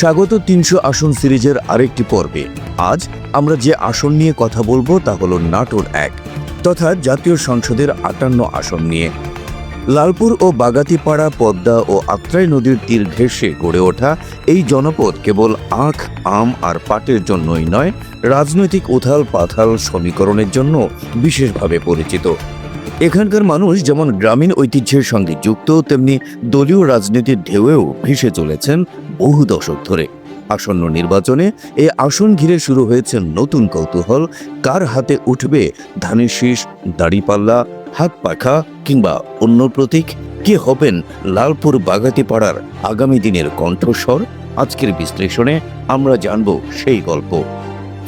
স্বাগত তিনশো আসন সিরিজের আরেকটি পর্বে। আজ আমরা যে আসন নিয়ে কথা বলব তা হলো নাটোর এক, তথা জাতীয় সংসদের আটান্ন আসন নিয়ে। লালপুর ও বাগাতিপাড়া, পদ্মা ও আত্রাই নদীর তীর ঘেঁষে গড়ে ওঠা এই জনপদ কেবল আখ, আম আর পাটের জন্যই নয়, রাজনৈতিক উথাল পাথাল সমীকরণের জন্য বিশেষভাবে পরিচিত। এখানকার মানুষ যেমন গ্রামীণ ঐতিহ্যের সঙ্গে যুক্ত, তেমনি দলীয় রাজনীতির ঢেউয়েও ভেসে চলেছেন বহু দশক ধরে। আসন্ন নির্বাচনে এই আসন ঘিরে শুরু হয়েছে নতুন কৌতূহল। কার হাতে উঠবে ধানের শীষ, দাড়িপাল্লা, হাত পাখা কিংবা অন্য প্রতীক? কে হবেন লালপুর বাগাতিপাড়ার আগামী দিনের কণ্ঠস্বর? আজকের বিশ্লেষণে আমরা জানব সেই গল্প।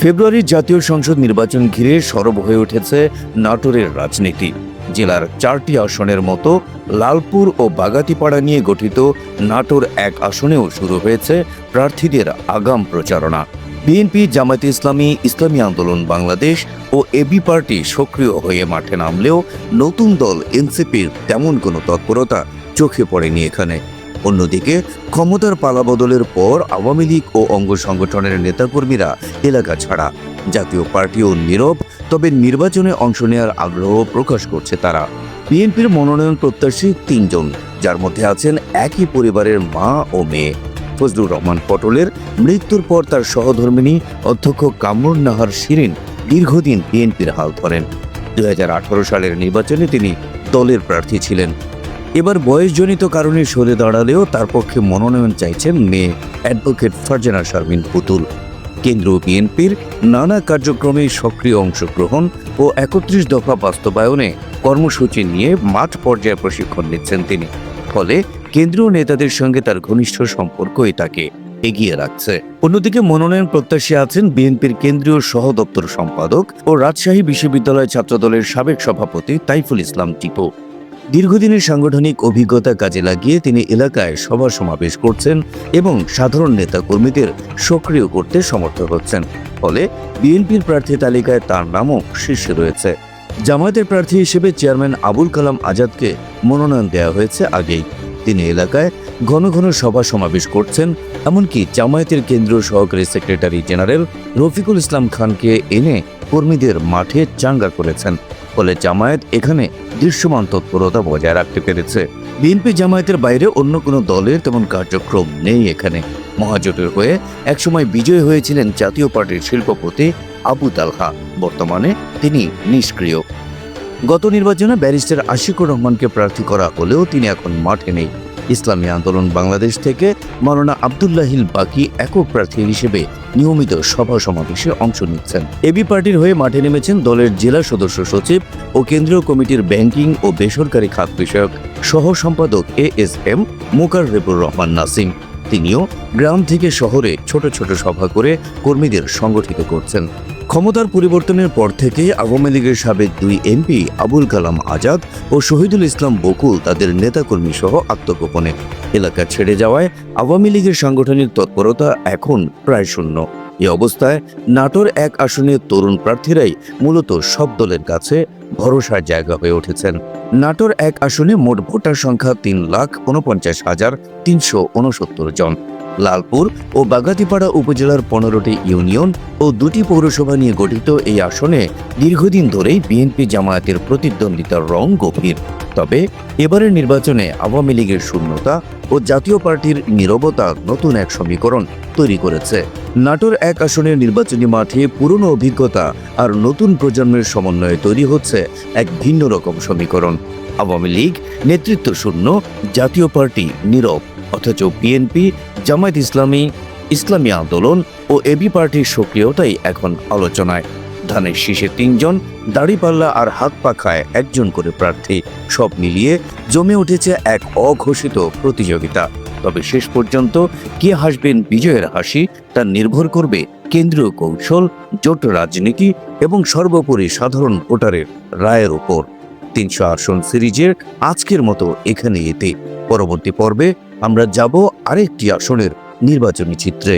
ফেব্রুয়ারির জাতীয় সংসদ নির্বাচন ঘিরে সরব হয়ে উঠেছে নাটোরের রাজনীতি। জেলার চারটি আসনের মতো লালপুর ও বাগাতিপাড়া নিয়ে গঠিত নাটোর এক আসনেও শুরু হয়েছে প্রার্থীদের আগাম প্রচারণা। বিএনপি, জামায়াতে ইসলামী ইসলামী আন্দোলন, বাংলাদেশ ও এবি পার্টি সক্রিয় হয়ে মাঠে নামলেও নতুন দল এনসিপির তেমন কোনো তৎপরতা চোখে পড়েনি এখানে। অন্যদিকে, ক্ষমতার পালাবদলের পর আওয়ামী লীগ ও অঙ্গ সংগঠনের নেতাকর্মীরা এলাকা ছাড়া। জাতীয় পার্টিও নীরব, তবে নির্বাচনে অংশ নেওয়ার আগ্রহ প্রকাশ করছে তারা। বিএনপির মনোনয়ন প্রত্যাশী তিনজন, যার মধ্যে আছেন একই পরিবারের মা ও মেয়ে। ফজলুর রহমান পটলের মৃত্যুর পর তার সহধর্মিনী অধ্যক্ষ কামরুন নাহার শিরিন দীর্ঘদিন বিএনপির হাল ধরেন। দু হাজার আঠারো সালের নির্বাচনে তিনি দলের প্রার্থী ছিলেন। এবার বয়সজনিত কারণে সরে দাঁড়ালেও তার পক্ষে মনোনয়ন চাইছেন মেয়ে অ্যাডভোকেট ফারজানা শারমিন পুতুল। কেন্দ্রীয় বিএনপির নানা কার্যক্রমে সক্রিয় অংশগ্রহণ ও একত্রিশ দফা বাস্তবায়নে কর্মসূচি নিয়ে মাঠ পর্যায়ে প্রশিক্ষণ নিচ্ছেন তিনি। ফলে কেন্দ্রীয় নেতাদের সঙ্গে তার ঘনিষ্ঠ সম্পর্কই তাকে এগিয়ে রাখছে। অন্যদিকে মনোনয়ন প্রত্যাশী আছেন বিএনপির কেন্দ্রীয় সহ দপ্তর সম্পাদক ও রাজশাহী বিশ্ববিদ্যালয় ছাত্রদলের সাবেক সভাপতি তাইফুল ইসলাম টিপু। দীর্ঘদিনের সাংগঠনিক অভিজ্ঞতা কাজে লাগিয়ে তিনি এলাকায় সভা সমাবেশ করছেন এবং সাধারণ নেতা কর্মীদের সক্রিয় করতে সমর্থ হচ্ছেন। ফলে বিএনপির প্রার্থী তালিকায় তার নামও শীর্ষে রয়েছে। জামায়াতের প্রার্থী হিসেবে চেয়ারম্যান আবুল কালাম আজাদকে মনোনয়ন দেওয়া হয়েছে আগেই। তিনি এলাকায় ঘন ঘন সভা সমাবেশ করছেন, এমনকি জামায়াতের কেন্দ্রীয় সহকারী সেক্রেটারি জেনারেল রফিকুল ইসলাম খানকে এনে কর্মীদের মাঠে চাঙ্গা করেছেন। ফলে জামায়াত এখানে দৃশ্যমান তৎপরতা বজায় রাখতে পেরেছে। বিএনপি জামায়াতের বাইরে অন্য কোনো দলের তেমন কার্যক্রম নেই এখানে। মহাজোটের হয়ে একসময় বিজয় হয়েছিলেন জাতীয় পার্টির শিল্পপতি আবু তালহা। বর্তমানে তিনি নিষ্ক্রিয়। গত নির্বাচনে ব্যারিস্টার আশিকুর রহমানকে প্রার্থী করা হলেও তিনি এখন মাঠে নেই। ইসলামী আন্দোলন বাংলাদেশ থেকে মাওলানা আবদুল্লাহিল বাকি একক প্রার্থী হিসেবে নিয়মিত সভা সমাবেশে অংশ নিচ্ছেন। এবি পার্টির হয়ে মাঠে নেমেছেন দলের জেলা সদস্য সচিব ও কেন্দ্রীয় কমিটির ব্যাংকিং ও বেসরকারি খাত বিষয়ক সহ সম্পাদক A S M Mokarrebur Rahman Nasim. তিনিও গ্রাম থেকে শহরে ছোট ছোট সভা করে কর্মীদের সংগঠিত করছেন। ক্ষমতার পরিবর্তনের পর থেকে আওয়ামী লীগের সাবেক দুই এমপি আবুল কালাম আজাদ ও শহীদুল ইসলাম বকুল তাদের নেতাকর্মী সহ আত্মগোপনে। এলাকা ছেড়ে যাওয়ায় আওয়ামী লীগের সাংগঠনিক তৎপরতা এখন প্রায় শূন্য। এ অবস্থায় নাটোর এক আসনের তরুণ প্রার্থীরাই মূলত সব দলের কাছে ভরসার জায়গা হয়ে উঠেছেন। নাটোর এক আসনে মোট ভোটার সংখ্যা তিন লাখ উনপঞ্চাশ হাজার তিনশো উনসত্তর জন। লালপুর ও বাগাতিপাড়া উপজেলার পনেরোটি ইউনিয়ন ও দুটি পৌরসভা নিয়ে গঠিত এই আসনে দীর্ঘদিন ধরেই বিএনপি জামায়াতের প্রতিদ্বন্দ্বিতার রং গভীর। তবে এবারের নির্বাচনে আওয়ামী লীগের শূন্যতা ও জাতীয় পার্টির নীরবতা নতুন এক সমীকরণ তৈরি করেছে। নাটোর এক আসনের নির্বাচনী মাঠে পুরনো অভিজ্ঞতা আর নতুন প্রজন্মের সমন্বয়ে তৈরি হচ্ছে এক ভিন্ন রকম সমীকরণ। আওয়ামী লীগ নেতৃত্ব শূন্য, জাতীয় পার্টি নীরব। অথচ বিএনপি জামায়াত ইসলামী ইসলামী আন্দোলন ও এবি পার্টির সক্রিয়তাই এখন আলোচনায়। ধানের শীষে তিনজন, দাড়িপাল্লা আর হাত পাখায় একজন করে প্রার্থী। সব মিলিয়ে জমে উঠেছে এক অঘোষিত প্রতিযোগিতা। তবে শেষ পর্যন্ত কে হাসবেন বিজয়ের হাসি, তা নির্ভর করবে কেন্দ্রীয় কৌশল, জোট রাজনীতি এবং সর্বোপরি সাধারণ ভোটারের রায়ের ওপর তিনশো আসন সিরিজের আজকের মতো এখানে এতে। পরবর্তী পর্বে আমরা যাব আরেকটি আসনের নির্বাচনী চিত্রে।